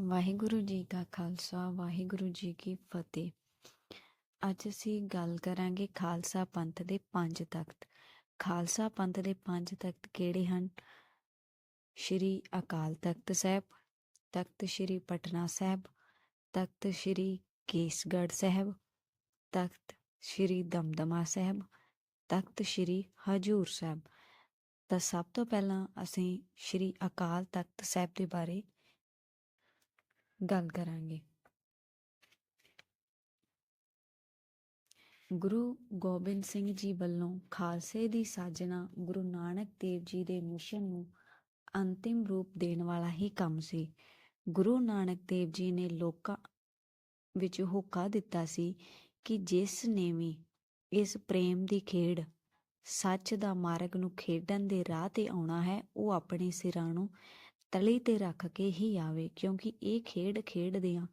ਵਾਹਿਗੁਰੂ ਜੀ ਕਾ ਖਾਲਸਾ, ਵਾਹਿਗੁਰੂ ਜੀ ਕੀ ਫਤਿਹ। ਅੱਜ ਅਸੀਂ ਗੱਲ ਕਰਾਂਗੇ ਖਾਲਸਾ ਪੰਥ ਦੇ ਪੰਜ ਤਖਤ। ਖਾਲਸਾ ਪੰਥ ਦੇ ਪੰਜ ਤਖਤ ਕਿਹੜੇ ਹਨ? ਸ਼੍ਰੀ ਅਕਾਲ ਤਖਤ ਸਾਹਿਬ, ਤਖਤ ਸ਼੍ਰੀ ਪਟਨਾ ਸਾਹਿਬ, ਤਖਤ ਸ਼੍ਰੀ ਕੇਸਗੜ੍ਹ ਸਾਹਿਬ, ਤਖਤ ਸ਼੍ਰੀ ਦਮਦਮਾ ਸਾਹਿਬ, ਤਖਤ ਸ਼੍ਰੀ ਹਜੂਰ ਸਾਹਿਬ। ਤਾਂ ਸਭ ਤੋਂ ਪਹਿਲਾਂ ਅਸੀਂ ਸ਼੍ਰੀ ਅਕਾਲ ਤਖਤ ਸਾਹਿਬ ਦੇ ਬਾਰੇ ਗੱਲ ਕਰਾਂਗੇ। ਗੁਰੂ ਗੋਬਿੰਦ ਸਿੰਘ ਜੀ ਵੱਲੋਂ ਖਾਲਸੇ ਦੀ ਸਾਜਨਾ ਗੁਰੂ ਨਾਨਕ ਦੇਵ ਜੀ ਦੇ ਮਿਸ਼ਨ ਨੂੰ ਅੰਤਿਮ ਰੂਪ ਦੇਣ ਵਾਲਾ ਹੀ ਕੰਮ ਸੀ। ਗੁਰੂ ਨਾਨਕ ਦੇਵ ਜੀ ਨੇ ਲੋਕਾਂ ਵਿੱਚ ਹੋਕਾ ਦਿੱਤਾ ਸੀ ਕਿ ਜਿਸ ਨੇ ਵੀ ਇਸ ਪ੍ਰੇਮ ਦੀ ਖੇਡ, ਸੱਚ ਦਾ ਮਾਰਗ ਨੂੰ ਖੇਡਣ ਦੇ ਰਾਹ ਤੇ ਆਉਣਾ ਹੈ, ਉਹ ਆਪਣੇ ਸਿਰਾਂ ਨੂੰ ਤਲੀ ਤੇ ਰੱਖ ਕੇ ਹੀ ਆਵੇ, ਕਿਉਂਕਿ ਇਹ ਖੇਡ ਖੇਡਦਿਆਂ,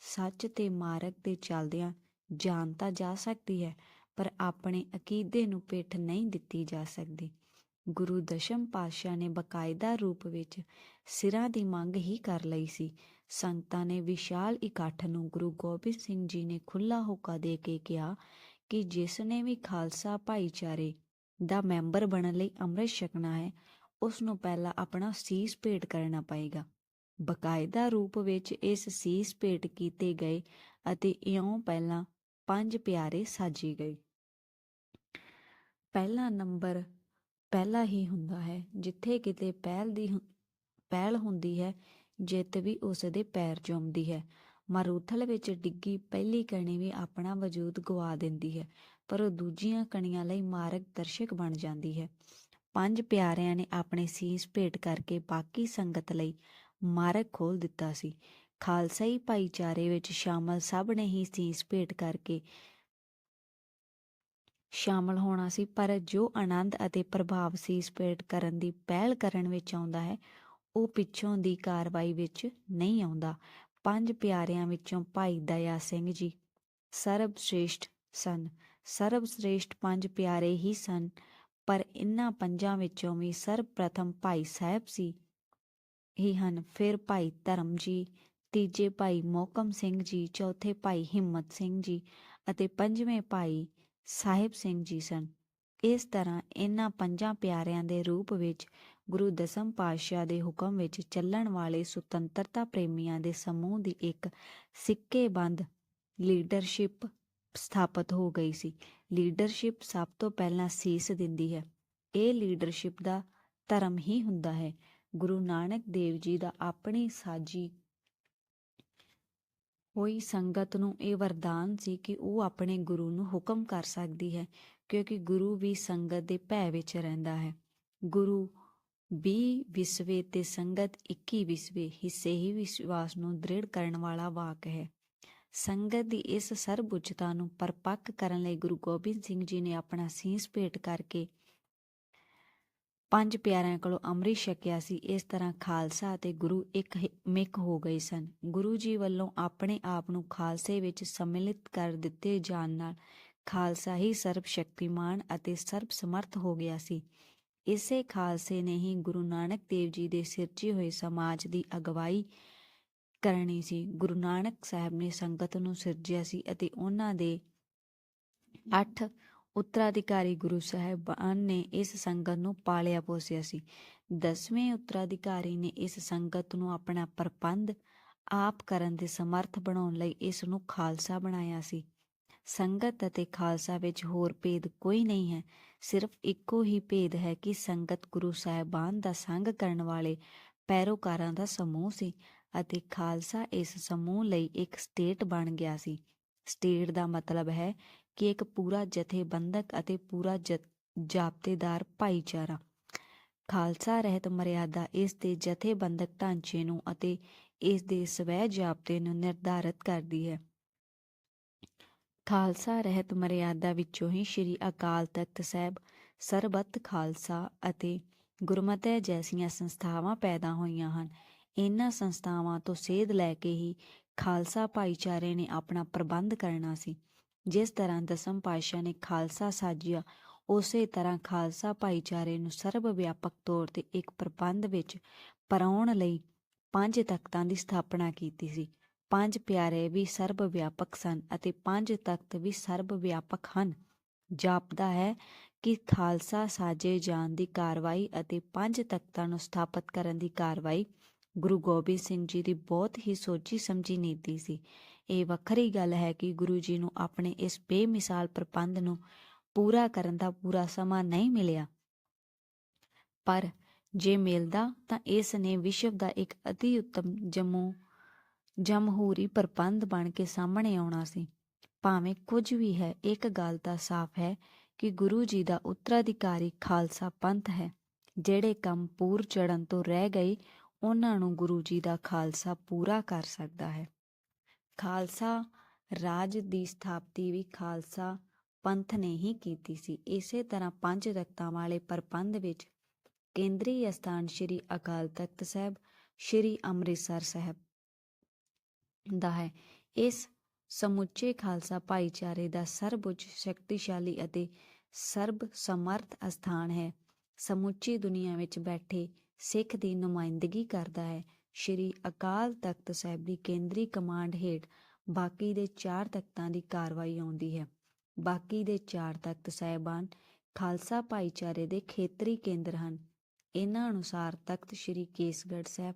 ਸੱਚ ਤੇ ਮਾਰਗ ਤੇ ਚੱਲਦਿਆਂ ਜਾਨ ਤਾਂ ਜਾ ਸਕਦੀ ਹੈ, ਪਰ ਆਪਣੇ ਅਕੀਦੇ ਨੂੰ ਪਿੱਠ ਨਹੀਂ ਦਿੱਤੀ ਜਾ ਸਕਦੀ। ਗੁਰੂ ਦਸ਼ਮ ਪਾਤਸ਼ਾਹ ਨੇ ਬਕਾਇਦਾ ਰੂਪ ਵਿੱਚ ਸਿਰਾਂ ਦੀ ਮੰਗ ਹੀ ਕਰ ਲਈ ਸੀ। ਸੰਗਤਾਂ ਨੇ ਵਿਸ਼ਾਲ ਇਕੱਠ ਨੂੰ ਗੁਰੂ ਗੋਬਿੰਦ ਸਿੰਘ ਜੀ ਨੇ ਖੁੱਲਾ ਹੋਕਾ ਦੇ ਕੇ ਕਿਹਾ ਕਿ ਜਿਸ ਨੇ ਵੀ ਖਾਲਸਾ ਭਾਈਚਾਰੇ ਦਾ ਮੈਂਬਰ ਬਣਨ ਲਈ ਅੰਮ੍ਰਿਤ ਛਕਣਾ ਹੈ ਉਸ ਨੂੰ ਪਹਿਲਾਂ ਆਪਣਾ ਸੀਸ ਭੇਟ ਕਰਨਾ ਪਏਗਾ। ਬਕਾਇਦਾ ਰੂਪ ਵਿੱਚ ਇਸ ਸੀਸ ਭੇਟ ਕੀਤੇ ਗਏ ਅਤੇ ਇਉਂ ਪਹਿਲਾਂ ਪੰਜ ਪਿਆਰੇ ਸਾਜੇ ਗਏ। ਪਹਿਲਾ ਨੰਬਰ ਪਹਿਲਾ ਹੀ ਹੁੰਦਾ ਹੈ, ਜਿੱਥੇ ਕਿਤੇ ਪਹਿਲ ਦੀ ਪਹਿਲ ਹੁੰਦੀ ਹੈ, ਜਿੱਤ ਵੀ ਉਸ ਦੇ ਪੈਰ ਚੁੰਮਦੀ ਹੈ। ਮਾਰੂਥਲ ਵਿੱਚ ਡਿੱਗੀ ਪਹਿਲੀ ਕਣੀ ਵੀ ਆਪਣਾ ਵਜੂਦ ਗਵਾ ਦਿੰਦੀ ਹੈ, ਪਰ ਉਹ ਦੂਜੀਆਂ ਕਣੀਆਂ ਲਈ ਮਾਰਗ ਦਰਸ਼ਕ ਬਣ ਜਾਂਦੀ ਹੈ। ਪੰਜ ਪਿਆਰਿਆਂ ਨੇ ਆਪਣੇ ਸੀਸ ਭੇਟ ਕਰਕੇ ਬਾਕੀ ਸੰਗਤ ਲਈ ਮਾਰਗ ਖੋਲ ਦਿੱਤਾ ਸੀ। ਖਾਲਸਾਈ ਭਾਈਚਾਰੇ ਵਿੱਚ ਸ਼ਾਮਲ ਸਭ ਨੇ ਹੀ ਸੀਸ ਭੇਟ ਕਰਕੇ ਸ਼ਾਮਲ ਹੋਣਾ ਸੀ, ਪਰ ਜੋ ਆਨੰਦ ਅਤੇ ਪ੍ਰਭਾਵ ਸੀਸ ਭੇਟ ਕਰਨ ਦੀ ਪਹਿਲ ਕਰਨ ਵਿੱਚ ਆਉਂਦਾ ਹੈ, ਉਹ ਪਿੱਛੋਂ ਦੀ ਕਾਰਵਾਈ ਵਿੱਚ ਨਹੀਂ ਆਉਂਦਾ। ਪੰਜ ਪਿਆਰਿਆਂ ਵਿੱਚੋਂ ਭਾਈ ਦਇਆ ਸਿੰਘ ਜੀ ਸਰਬ ਸ੍ਰੇਸ਼ਟ ਸਨ। ਸਰਬ ਸ੍ਰੇਸ਼ਟ ਪੰਜ ਪਿਆਰੇ ਹੀ ਸਨ। ਪਰ ਇਨ੍ਹਾਂ ਪੰਜਾਂ ਵਿੱਚੋਂ ਵੀ ਸਰਬਪ੍ਰਥਮ ਭਾਈ ਸਾਹਿਬ ਸੀ। ਹੀ ਹਨ, ਫਿਰ ਭਾਈ ਧਰਮ ਜੀ, ਤੀਜੇ ਭਾਈ ਮੋਕਮ ਸਿੰਘ ਜੀ, ਚੌਥੇ ਭਾਈ ਹਿੰਮਤ ਸਿੰਘ ਜੀ ਅਤੇ ਪੰਜਵੇਂ ਭਾਈ ਸਾਹਿਬ ਸਿੰਘ ਜੀ ਸਨ। ਇਸ ਤਰ੍ਹਾਂ ਇਨ੍ਹਾਂ ਪੰਜਾਂ ਪਿਆਰਿਆਂ ਦੇ ਰੂਪ ਵਿੱਚ ਗੁਰੂ ਦਸਮ ਪਾਤਸ਼ਾਹ ਦੇ ਹੁਕਮ ਵਿੱਚ ਚੱਲਣ ਵਾਲੇ ਸੁਤੰਤਰਤਾ ਪ੍ਰੇਮੀਆਂ ਦੇ ਸਮੂਹ ਦੀ ਇੱਕ ਸਿੱਕੇਬੰਦ ਲੀਡਰਸ਼ਿਪ ਸਥਾਪਿਤ ਹੋ ਗਈ ਸੀ। ਲੀਡਰਸ਼ਿਪ ਸਭ ਤੋਂ ਪਹਿਲਾਂ ਸੀਸ ਦਿੰਦੀ ਹੈ। ਇਹ ਲੀਡਰਸ਼ਿਪ ਦਾ ਧਰਮ ਹੀ ਹੁੰਦਾ ਹੈ। ਗੁਰੂ ਨਾਨਕ ਦੇਵ ਜੀ ਦਾ ਆਪਣੀ ਸਾਜੀ ਹੋਈ ਸੰਗਤ ਨੂੰ ਇਹ ਵਰਦਾਨ ਸੀ ਕਿ ਉਹ ਆਪਣੇ ਗੁਰੂ ਨੂੰ ਹੁਕਮ ਕਰ ਸਕਦੀ ਹੈ, ਕਿਉਂਕਿ ਗੁਰੂ ਵੀ ਸੰਗਤ ਦੇ ਭੈ ਵਿੱਚ ਰਹਿੰਦਾ ਹੈ। ਗੁਰੂ 20 ਵਿਸਵੇ ਤੇ ਸੰਗਤ 21 ਵਿਸਵੇ, ਹਿੱਸੇ ਹੀ ਵਿਸ਼ਵਾਸ ਨੂੰ ਦ੍ਰਿੜ ਕਰਨ ਵਾਲਾ ਵਾਕ ਹੈ। ਸੰਗਤ ਦੀ ਇਸ ਸਰਬਉੱਚਤਾ ਨੂੰ ਪਰਪੱਕ ਕਰਨ ਲਈ ਗੁਰੂ ਗੋਬਿੰਦ ਸਿੰਘ ਜੀ ਨੇ ਆਪਣਾ ਸੀਸ ਭੇਟ ਕਰਕੇ ਪੰਜ ਪਿਆਰਿਆਂ ਕੋਲੋਂ ਅੰਮ੍ਰਿਤ ਛਕਿਆ ਸੀ। ਇਸ ਤਰ੍ਹਾਂ ਖਾਲਸਾ ਅਤੇ ਗੁਰੂ ਇੱਕ ਮਿੱਕ ਹੋ ਗਏ ਸਨ। ਗੁਰੂ ਜੀ ਵੱਲੋਂ ਆਪਣੇ ਆਪ ਨੂੰ ਖਾਲਸੇ ਵਿੱਚ ਸਮਿਲਿਤ ਕਰ ਦਿੱਤੇ ਜਾਣ ਨਾਲ ਖਾਲਸਾ ਹੀ ਸਰਬ ਸ਼ਕਤੀਮਾਨ ਅਤੇ ਸਰਬ ਸਮਰਥ ਹੋ ਗਿਆ ਸੀ। ਇਸੇ ਖਾਲਸੇ ਨੇ ਹੀ ਗੁਰੂ ਨਾਨਕ ਦੇਵ ਜੀ ਦੇ ਸਿਰਜੇ ਹੋਏ ਸਮਾਜ ਦੀ ਅਗਵਾਈ ਕਰਨੀ ਸੀ। ਗੁਰੂ ਨਾਨਕ ਸਾਹਿਬ ਨੇ ਸੰਗਤ ਨੂੰ ਸਿਰਜਿਆ ਸੀ ਅਤੇ ਉਹਨਾਂ ਦੇ ਅੱਠ ਉੱਤਰਾਧਿਕਾਰੀ ਗੁਰੂ ਸਾਹਿਬਾਨ ਨੇ ਇਸ ਸੰਗਤ ਨੂੰ ਪਾਲਿਆ ਪੋਸਿਆ ਸੀ। ਦਸਵੇਂ ਉੱਤਰਾਧਿਕਾਰੀ ਨੇ ਇਸ ਸੰਗਤ ਨੂੰ ਆਪਣਾ ਪ੍ਰਬੰਧ ਆਪ ਕਰਨ ਦੇ ਸਮਰਥ ਬਣਾਉਣ ਲਈ ਇਸ ਨੂੰ ਖਾਲਸਾ ਬਣਾਇਆ ਸੀ। ਸੰਗਤ ਅਤੇ ਖਾਲਸਾ ਵਿੱਚ ਹੋਰ ਭੇਦ ਕੋਈ ਨਹੀਂ ਹੈ। ਸਿਰਫ ਇੱਕੋ ਹੀ ਭੇਦ ਹੈ ਕਿ ਸੰਗਤ ਗੁਰੂ ਸਾਹਿਬਾਨ ਦਾ ਸੰਗ ਕਰਨ ਵਾਲੇ ਪੈਰੋਕਾਰਾਂ ਦਾ ਸਮੂਹ ਸੀ। ਅਤੇ ਖਾਲਸਾ ਇਸ ਸਮੂਹ ਲਈ ਇੱਕ ਸਟੇਟ ਬਣ ਗਿਆ ਸੀ। ਸਟੇਟ ਦਾ ਮਤਲਬ ਹੈ ਕਿ ਇੱਕ ਪੂਰਾ ਜਥੇਬੰਦਕ ਅਤੇ ਪੂਰਾ ਜਾਬਤੇਦਾਰ ਭਾਈਚਾਰਾ। ਖਾਲਸਾ ਰਹਿਤ ਮਰਿਆਦਾ ਇਸ ਦੇ ਜਥੇਬੰਦਕ ਢਾਂਚੇ ਨੂੰ ਅਤੇ ਇਸ ਦੇ ਸਵੈ ਜਾਬਤੇ ਨੂੰ ਨਿਰਧਾਰਤ ਕਰਦੀ ਹੈ। ਖਾਲਸਾ ਰਹਿਤ ਮਰਿਆਦਾ ਵਿੱਚੋਂ ਹੀ ਸ੍ਰੀ ਅਕਾਲ ਤਖਤ ਸਾਹਿਬ, ਸਰਬੱਤ ਖਾਲਸਾ ਅਤੇ ਗੁਰਮਤਿ ਜੈਸੀਆਂ ਸੰਸਥਾਵਾਂ ਪੈਦਾ ਹੋਈਆਂ ਹਨ। ਇਹਨਾਂ ਸੰਸਥਾਵਾਂ ਤੋਂ ਸੇਧ ਲੈ ਕੇ ਹੀ ਖਾਲਸਾ ਭਾਈਚਾਰੇ ਨੇ ਆਪਣਾ ਪ੍ਰਬੰਧ ਕਰਨਾ ਸੀ। ਜਿਸ ਤਰ੍ਹਾਂ ਦਸਮ ਪਾਤਸ਼ਾਹ ਨੇ ਖਾਲਸਾ ਸਾਜਿਆ, ਉਸੇ ਤਰ੍ਹਾਂ ਖਾਲਸਾ ਭਾਈਚਾਰੇ ਨੂੰ ਸਰਬ ਵਿਆਪਕ ਤੌਰ ਤੇ ਇੱਕ ਪ੍ਰਬੰਧ ਵਿੱਚ ਪਰਾਉਣ ਲਈ ਪੰਜ ਤਖਤਾਂ ਦੀ ਸਥਾਪਨਾ ਕੀਤੀ ਸੀ। ਪੰਜ ਪਿਆਰੇ ਵੀ ਸਰਬ ਵਿਆਪਕ ਸਨ ਅਤੇ ਪੰਜ ਤਖਤ ਵੀ ਸਰਬ ਵਿਆਪਕ ਹਨ। ਜਾਪਦਾ ਹੈ ਕਿ ਖਾਲਸਾ ਸਾਜੇ ਜਾਣ ਦੀ ਕਾਰਵਾਈ ਅਤੇ ਪੰਜ ਤਖਤਾਂ ਨੂੰ ਸਥਾਪਿਤ ਕਰਨ ਦੀ ਕਾਰਵਾਈ ਗੁਰੂ ਗੋਬਿੰਦ ਸਿੰਘ ਜੀ ਦੀ ਬਹੁਤ ਹੀ ਸੋਚੀ ਸਮਝੀ ਨੀਤੀ ਸੀ। ਇਹ ਵੱਖਰੀ ਗੱਲ ਹੈ ਕਿ ਗੁਰੂ ਜੀ ਨੂੰ ਆਪਣੇ ਇਸ ਬੇਮਿਸਾਲ ਪ੍ਰਬੰਧ ਨੂੰ ਪੂਰਾ ਕਰਨ ਦਾ ਪੂਰਾ ਸਮਾਂ ਨਹੀਂ ਮਿਲਿਆ। ਪਰ ਜੇ ਮਿਲਦਾ ਤਾਂ ਇਸ ਨੇ ਵਿਸ਼ਵ ਦਾ ਇੱਕ ਅਤੀ ਉੱਤਮ ਜਮੂ, ਜਮਹੂਰੀ ਪ੍ਰਬੰਧ ਬਣ ਕੇ ਸਾਹਮਣੇ ਆਉਣਾ ਸੀ। ਭਾਵੇਂ ਕੁਝ ਵੀ ਹੈ, ਇੱਕ ਗੱਲ ਤਾਂ ਸਾਫ਼ ਹੈ ਕਿ ਗੁਰੂ ਜੀ ਦਾ ਉੱਤਰਾਧਿਕਾਰੀ ਖਾਲਸਾ ਪੰਥ ਹੈ, ਜਿਹੜੇ ਕੰਮ ਪੂਰ ਚੜਨ ਤੋਂ ਰਹਿ ਗਏ ਉਹਨਾਂ ਨੂੰ ਗੁਰੂ ਜੀ ਦਾ ਖਾਲਸਾ ਪੂਰਾ ਕਰ ਸਕਦਾ ਹੈ। ਖਾਲਸਾ ਰਾਜ ਦੀ ਸਥਾਪਤੀ ਵੀ ਖਾਲਸਾ ਪੰਥ ਨੇ ਹੀ ਕੀਤੀ ਸੀ। ਇਸੇ ਤਰ੍ਹਾਂ ਪੰਜ ਤਖਤਾਂ ਵਾਲੇ ਪ੍ਰਬੰਧ ਵਿੱਚ ਕੇਂਦਰੀ ਅਸਥਾਨ ਸ੍ਰੀ ਅਕਾਲ ਤਖਤ ਸਾਹਿਬ, ਸ੍ਰੀ ਅੰਮ੍ਰਿਤਸਰ ਸਾਹਿਬ ਦਾ ਹੈ। ਇਸ ਸਮੁੱਚੇ ਖਾਲਸਾ ਭਾਈਚਾਰੇ ਦਾ ਸਰਬਉੱਚ ਸ਼ਕਤੀਸ਼ਾਲੀ ਅਤੇ ਸਰਬ ਸਮਰਥ ਅਸਥਾਨ ਹੈ। ਸਮੁੱਚੀ ਦੁਨੀਆ ਵਿੱਚ ਬੈਠੇ ਸਿੱਖ ਦੀ ਨੁਮਾਇੰਦਗੀ ਕਰਦਾ ਹੈ। ਸ਼੍ਰੀ ਅਕਾਲ ਤਖਤ ਸਾਹਿਬ ਦੀ ਕੇਂਦਰੀ ਕਮਾਂਡ ਹੇਠ ਬਾਕੀ ਦੇ ਚਾਰ ਤਖਤਾਂ ਦੀ ਕਾਰਵਾਈ ਆਉਂਦੀ ਹੈ। ਬਾਕੀ ਦੇ ਚਾਰ ਤਖਤ ਸਾਹਿਬਾਨ ਖਾਲਸਾ ਭਾਈਚਾਰੇ ਦੇ ਖੇਤਰੀ ਕੇਂਦਰ ਹਨ। ਇਹਨਾਂ ਅਨੁਸਾਰ ਤਖਤ ਸ਼੍ਰੀ ਕੇਸਗੜ੍ਹ ਸਾਹਿਬ,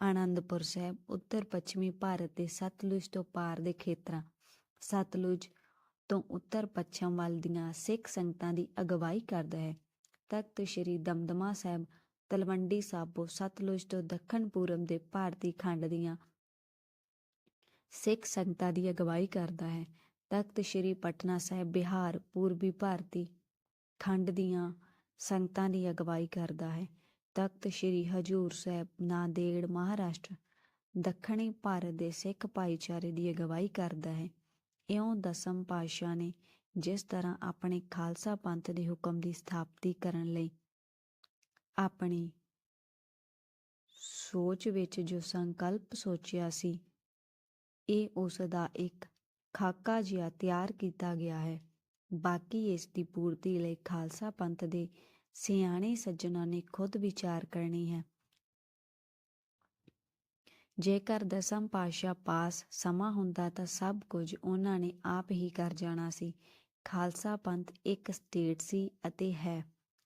ਆਨੰਦਪੁਰ ਸਾਹਿਬ, ਉੱਤਰ ਪੱਛਮੀ ਭਾਰਤ ਦੇ ਸਤਲੁਜ ਤੋਂ ਪਾਰ ਦੇ ਖੇਤਰਾਂ, ਸਤਲੁਜ ਤੋਂ ਉੱਤਰ ਪੱਛਮ ਵੱਲ ਦੀਆਂ ਸਿੱਖ ਸੰਗਤਾਂ ਦੀ ਅਗਵਾਈ ਕਰਦਾ ਹੈ। ਤਖਤ ਸ਼੍ਰੀ ਦਮਦਮਾ ਸਾਹਿਬ ਤਲਵੰਡੀ ਸਾਬੋ ਸਤਲੁਜ ਤੋਂ ਦੱਖਣ ਪੂਰਬ ਦੇ ਭਾਰਤੀ ਖੰਡ ਦੀਆਂ ਸਿੱਖ ਸੰਗਤਾਂ ਦੀ ਅਗਵਾਈ ਕਰਦਾ ਹੈ। ਤਖਤ ਸ਼੍ਰੀ ਪਟਨਾ ਸਾਹਿਬ ਬਿਹਾਰ, ਪੂਰਬੀ ਭਾਰਤੀ ਖੰਡ ਦੀਆਂ ਸੰਗਤਾਂ ਦੀ ਅਗਵਾਈ ਕਰਦਾ ਹੈ। ਤਖਤ ਸ਼੍ਰੀ ਹਜੂਰ ਸਾਹਿਬ, ਨਾਂਦੇੜ, ਮਹਾਰਾਸ਼ਟਰ, ਦੱਖਣੀ ਭਾਰਤ ਦੇ ਸਿੱਖ ਭਾਈਚਾਰੇ ਦੀ ਅਗਵਾਈ ਕਰਦਾ ਹੈ। ਇਉਂ ਦਸਮ ਪਾਤਸ਼ਾਹ ਨੇ ਜਿਸ ਤਰ੍ਹਾਂ ਆਪਣੇ ਖਾਲਸਾ ਪੰਥ ਦੇ ਹੁਕਮ ਦੀ ਸਥਾਪਤੀ ਕਰਨ ਲਈ ਆਪਣੀ ਸੋਚ ਵਿੱਚ ਜੋ ਸੰਕਲਪ ਸੋਚਿਆ ਸੀ, ਇਹ ਉਸ ਦਾ ਇੱਕ ਖਾਕਾ ਜਿਹਾ ਤਿਆਰ ਕੀਤਾ ਗਿਆ ਹੈ। ਬਾਕੀ ਇਸ ਦੀ ਪੂਰਤੀ ਲਈ ਖਾਲਸਾ ਪੰਥ ਦੇ ਸਿਆਣੇ ਸੱਜਣਾ ਨੇ ਖੁਦ ਵਿਚਾਰ ਕਰਨੀ ਹੈ। ਜੇਕਰ ਦਸਮ ਪਾਸ਼ਾ ਪਾਸ ਸਮਾਂ ਹੁੰਦਾ ਤਾਂ ਸਭ ਕੁਝ ਉਹਨਾਂ ਨੇ ਆਪ ਹੀ ਕਰ ਜਾਣਾ ਸੀ। ਖਾਲਸਾ ਪੰਥ ਇੱਕ ਸਟੇਟ ਸੀ ਅਤੇ ਹੈ।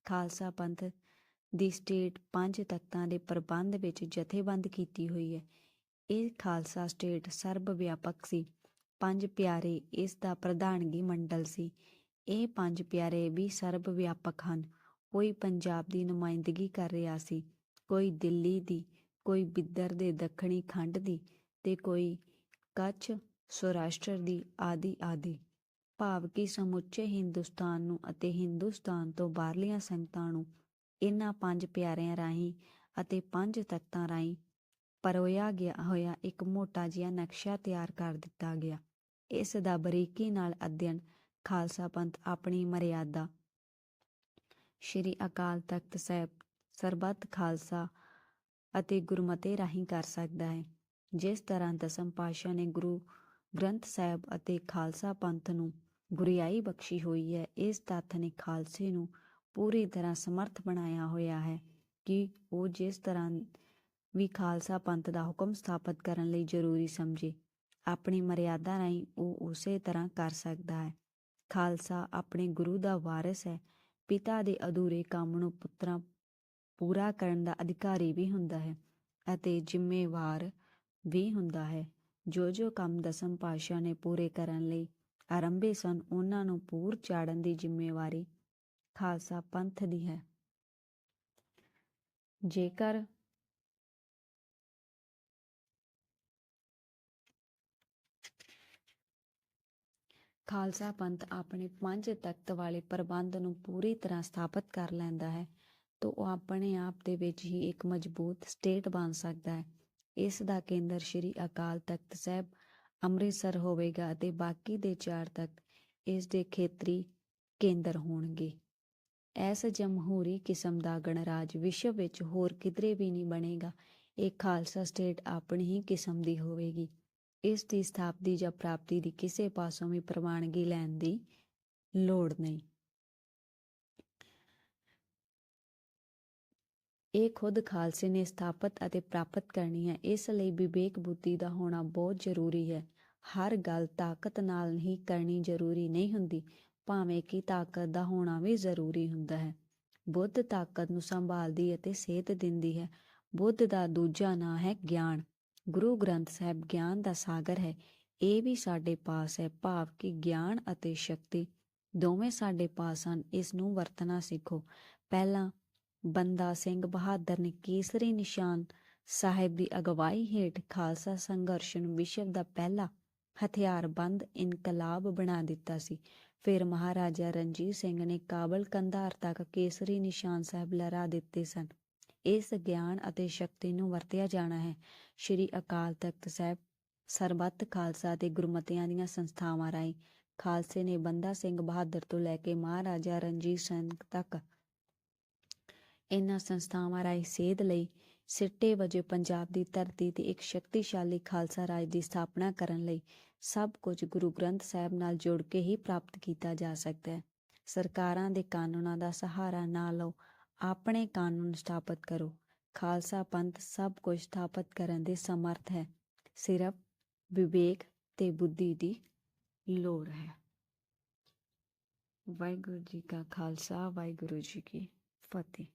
ਖਾਲਸਾ ਪੰਥ ਦੀ ਸਟੇਟ ਪੰਜ ਤਖਤਾਂ ਦੇ ਪ੍ਰਬੰਧ ਵਿੱਚ ਜਥੇਬੰਦ ਕੀਤੀ ਹੋਈ ਹੈ। ਇਹ ਖਾਲਸਾ ਸਟੇਟ ਸਰਬ ਵਿਆਪਕ ਸੀ। ਪੰਜ ਪਿਆਰੇ ਇਸ ਦਾ ਪ੍ਰਧਾਨਗੀ ਮੰਡਲ ਸੀ। ਇਹ ਪੰਜ ਪਿਆਰੇ ਵੀ ਸਰਬ ਵਿਆਪਕ ਹਨ। ਕੋਈ ਪੰਜਾਬ ਦੀ ਨੁਮਾਇੰਦਗੀ ਕਰ ਰਿਹਾ ਸੀ, ਕੋਈ ਦਿੱਲੀ ਦੀ, ਕੋਈ ਬਿੱਦਰ ਦੇ ਦੱਖਣੀ ਖੰਡ ਦੀ ਤੇ ਕੋਈ ਕੱਚ ਸੌਰਾਸ਼ਟਰ ਦੀ ਆਦਿ ਆਦਿ। ਭਾਵ ਕਿ ਸਮੁੱਚੇ ਹਿੰਦੁਸਤਾਨ ਨੂੰ ਅਤੇ ਹਿੰਦੁਸਤਾਨ ਤੋਂ ਬਾਹਰਲੀਆਂ ਸੰਗਤਾਂ ਨੂੰ ਇਹਨਾਂ ਪੰਜ ਪਿਆਰਿਆਂ ਰਾਹੀਂ ਅਤੇ ਪੰਜ ਤਖਤਾਂ ਰਾਹੀਂ ਪਰੋਇਆ ਗਿਆ ਹੋਇਆ ਇੱਕ ਮੋਟਾ ਜਿਹਾ ਨਕਸ਼ਾ ਤਿਆਰ ਕਰ ਦਿੱਤਾ ਗਿਆ। ਇਸ ਦਾ ਬਰੀਕੀ ਨਾਲ ਅਧਿਐਨ ਖਾਲਸਾ ਪੰਥ ਆਪਣੀ ਮਰਿਆਦਾ, ਸ਼੍ਰੀ ਅਕਾਲ ਤਖਤ ਸਾਹਿਬ, ਸਰਬੱਤ ਖਾਲਸਾ ਅਤੇ ਗੁਰਮਤੇ ਰਾਹੀਂ ਕਰ ਸਕਦਾ ਹੈ। ਜਿਸ ਤਰ੍ਹਾਂ ਦਸਮ ਪਾਤਸ਼ਾਹ ਨੇ ਗੁਰੂ ਗ੍ਰੰਥ ਸਾਹਿਬ ਅਤੇ ਖਾਲਸਾ ਪੰਥ ਨੂੰ ਗੁਰਿਆਈ ਬਖਸ਼ੀ ਹੋਈ ਹੈ, ਇਸ ਤੱਥ ਨੇ ਖਾਲਸੇ ਨੂੰ ਪੂਰੀ ਤਰ੍ਹਾਂ ਸਮਰਥ ਬਣਾਇਆ ਹੋਇਆ ਹੈ ਕਿ ਉਹ ਜਿਸ ਤਰ੍ਹਾਂ ਵੀ ਖਾਲਸਾ ਪੰਥ ਦਾ ਹੁਕਮ ਸਥਾਪਿਤ ਕਰਨ ਲਈ ਜ਼ਰੂਰੀ ਸਮਝੇ, ਆਪਣੀ ਮਰਿਆਦਾ ਰਾਹੀਂ ਉਹ ਉਸੇ ਤਰ੍ਹਾਂ ਕਰ ਸਕਦਾ ਹੈ। ਖਾਲਸਾ ਆਪਣੇ ਗੁਰੂ ਦਾ ਵਾਰਿਸ ਹੈ, ਪਿਤਾ ਦੇ ਅਧੂਰੇ ਕੰਮ ਨੂੰ ਪੁੱਤਰਾਂ ਪੂਰਾ ਕਰਨ ਦਾ ਅਧਿਕਾਰੀ ਵੀ ਹੁੰਦਾ ਹੈ ਅਤੇ ਜ਼ਿੰਮੇਵਾਰ ਵੀ ਹੁੰਦਾ ਹੈ। ਜੋ ਜੋ ਕੰਮ ਦਸਮ ਪਾਤਸ਼ਾਹ ਨੇ ਪੂਰੇ ਕਰਨ ਲਈ ਆਰੰਭੇ ਸਨ, ਉਹਨਾਂ ਨੂੰ ਪੂਰ ਚਾੜਨ ਦੀ ਜ਼ਿੰਮੇਵਾਰੀ ਖਾਲਸਾ ਪੰਥ ਦੀ ਹੈ। ਜੇਕਰ ਖਾਲਸਾ ਪੰਥ ਆਪਣੇ ਪੰਜ ਤਖਤ ਵਾਲੇ ਪ੍ਰਬੰਧ ਨੂੰ ਪੂਰੀ ਤਰ੍ਹਾਂ ਸਥਾਪਿਤ ਕਰ ਲੈਂਦਾ ਹੈ, ਤਾਂ ਉਹ ਆਪਣੇ ਆਪ ਦੇ ਵਿੱਚ ਹੀ ਇੱਕ ਮਜ਼ਬੂਤ ਸਟੇਟ ਬਣ ਸਕਦਾ ਹੈ। ਇਸ ਦਾ ਕੇਂਦਰ ਸ਼੍ਰੀ ਅਕਾਲ ਤਖਤ ਸਾਹਿਬ ਅੰਮ੍ਰਿਤਸਰ ਹੋਵੇਗਾ ਅਤੇ ਬਾਕੀ ਦੇ ਚਾਰ ਤਖਤ ਇਸ ਦੇ ਖੇਤਰੀ ਕੇਂਦਰ ਹੋਣਗੇ। ਐਸ ਜਮਹੂਰੀ ਕਿਸਮ ਦਾ ਗਣਰਾਜ ਵਿਸ਼ਵ ਵਿੱਚ ਹੋਰ ਕਿਧਰੇ ਵੀ ਨਹੀਂ ਬਣੇਗਾ। ਇਹ ਖਾਲਸਾ ਸਟੇਟ ਆਪਣੀ ਹੀ ਕਿਸਮ ਦੀ ਹੋਵੇਗੀ। ਇਸ ਦੀ ਸਥਾਪਤੀ ਜਾਂ ਪ੍ਰਾਪਤੀ ਦੀ ਕਿਸੇ ਪਾਸੋਂ ਵੀ ਪ੍ਰਵਾਨਗੀ ਲੈਣ ਦੀ ਲੋੜ ਨਹੀਂ। ਇਹ ਖੁਦ ਖਾਲਸੇ ਨੇ ਸਥਾਪਿਤ ਅਤੇ ਪ੍ਰਾਪਤ ਕਰਨੀ ਹੈ। ਇਸ ਲਈ ਵਿਵੇਕ ਬੁੱਧੀ ਦਾ ਹੋਣਾ ਬਹੁਤ ਜ਼ਰੂਰੀ ਹੈ। ਹਰ ਗੱਲ ਤਾਕਤ ਨਾਲ ਨਹੀਂ ਕਰਨੀ ਜ਼ਰੂਰੀ ਨਹੀਂ ਹੁੰਦੀ। ਭਾਵੇਂ ਕਿ ਤਾਕਤ ਦਾ ਹੋਣਾ ਵੀ ਜ਼ਰੂਰੀ ਹੁੰਦਾ ਹੈ। ਬੁੱਧ ਤਾਕਤ ਨੂੰ ਸੰਭਾਲਦੀ ਅਤੇ ਸੇਧ ਦਿੰਦੀ ਹੈ। ਬੁੱਧ ਦਾ ਦੂਜਾ ਨਾਂ ਹੈ ਗਿਆਨ। ਗੁਰੂ ਗ੍ਰੰਥ ਸਾਹਿਬ ਗਿਆਨ ਦਾ ਸਾਗਰ ਹੈ। ਇਹ ਵੀ ਸਾਡੇ ਪਾਸ ਹੈ। ਭਾਵ ਕਿ ਗਿਆਨ ਅਤੇ ਸ਼ਕਤੀ ਦੋਵੇਂ ਸਾਡੇ ਪਾਸ ਹਨ। ਇਸ ਨੂੰ ਵਰਤਣਾ ਸਿੱਖੋ। ਪਹਿਲਾਂ ਬੰਦਾ ਸਿੰਘ ਬਹਾਦਰ ਨੇ ਕੇਸਰੀ ਨਿਸ਼ਾਨ ਸਾਹਿਬ ਦੀ ਅਗਵਾਈ ਹੇਠ ਖਾਲਸਾ ਸੰਘਰਸ਼ ਨੂੰ ਵਿਸ਼ਵ ਦਾ ਪਹਿਲਾ ਹਥਿਆਰਬੰਦ ਇਨਕਲਾਬ ਬਣਾ ਦਿੱਤਾ ਸੀ। ਫਿਰ ਮਹਾਰਾਜਾ ਰਣਜੀਤ ਸਿੰਘ ਨੇ ਕਾਬਲ ਕੰਧਾਰ ਤੱਕ ਕੇਸਰੀ ਨਿਸ਼ਾਨ ਸਾਹਿਬ ਲਹਿਰਾ ਦਿੱਤੇ ਸਨ। ਇਸ ਗਿਆਨ ਅਤੇ ਸ਼ਕਤੀ ਨੂੰ ਵਰਤਿਆ ਜਾਣਾ ਹੈ। ਸ਼੍ਰੀ ਅਕਾਲ ਤਖਤ ਸਾਹਿਬ, ਸਰਬੱਤ ਖਾਲਸਾ ਤੇ ਗੁਰਮਤਿਆਂ ਦੀਆਂ ਸੰਸਥਾਵਾਂ ਰਾਹੀਂ ਖਾਲਸੇ ਨੇ ਬੰਦਾ ਸਿੰਘ ਬਹਾਦਰ ਤੋਂ ਲੈ ਕੇ ਮਹਾਰਾਜਾ ਰਣਜੀਤ ਸਿੰਘ ਤੱਕ ਇਹਨਾਂ ਸੰਸਥਾਵਾਂ ਰਾਹੀਂ ਸੇਧ ਲਈ ਸਿੱਟੇ ਵਜੋਂ ਪੰਜਾਬ ਦੀ ਧਰਤੀ ਤੇ ਇੱਕ ਸ਼ਕਤੀਸ਼ਾਲੀ ਖਾਲਸਾ ਰਾਜ ਦੀ ਸਥਾਪਨਾ ਕਰਨ ਲਈ ਸਭ ਕੁਝ ਗੁਰੂ ਗ੍ਰੰਥ ਸਾਹਿਬ ਨਾਲ ਜੁੜ ਕੇ ਹੀ ਪ੍ਰਾਪਤ ਕੀਤਾ ਜਾ ਸਕਦਾ ਹੈ। ਸਰਕਾਰਾਂ ਦੇ ਕਾਨੂੰਨਾਂ ਦਾ ਸਹਾਰਾ ਨਾ ਲਓ, ਆਪਣੇ ਕਾਨੂੰਨ ਸਥਾਪਿਤ ਕਰੋ। ਖਾਲਸਾ ਪੰਥ ਸਭ ਕੁਝ ਸਥਾਪਿਤ ਕਰਨ ਦੇ ਸਮਰਥ ਹੈ। ਸਿਰਫ ਵਿਵੇਕ ਤੇ ਬੁੱਧੀ ਦੀ ਲੋੜ ਹੈ। ਵਾਹਿਗੁਰੂ ਜੀ ਕਾ ਖਾਲਸਾ, ਵਾਹਿਗੁਰੂ ਜੀ ਕੀ ਫਤਿਹ।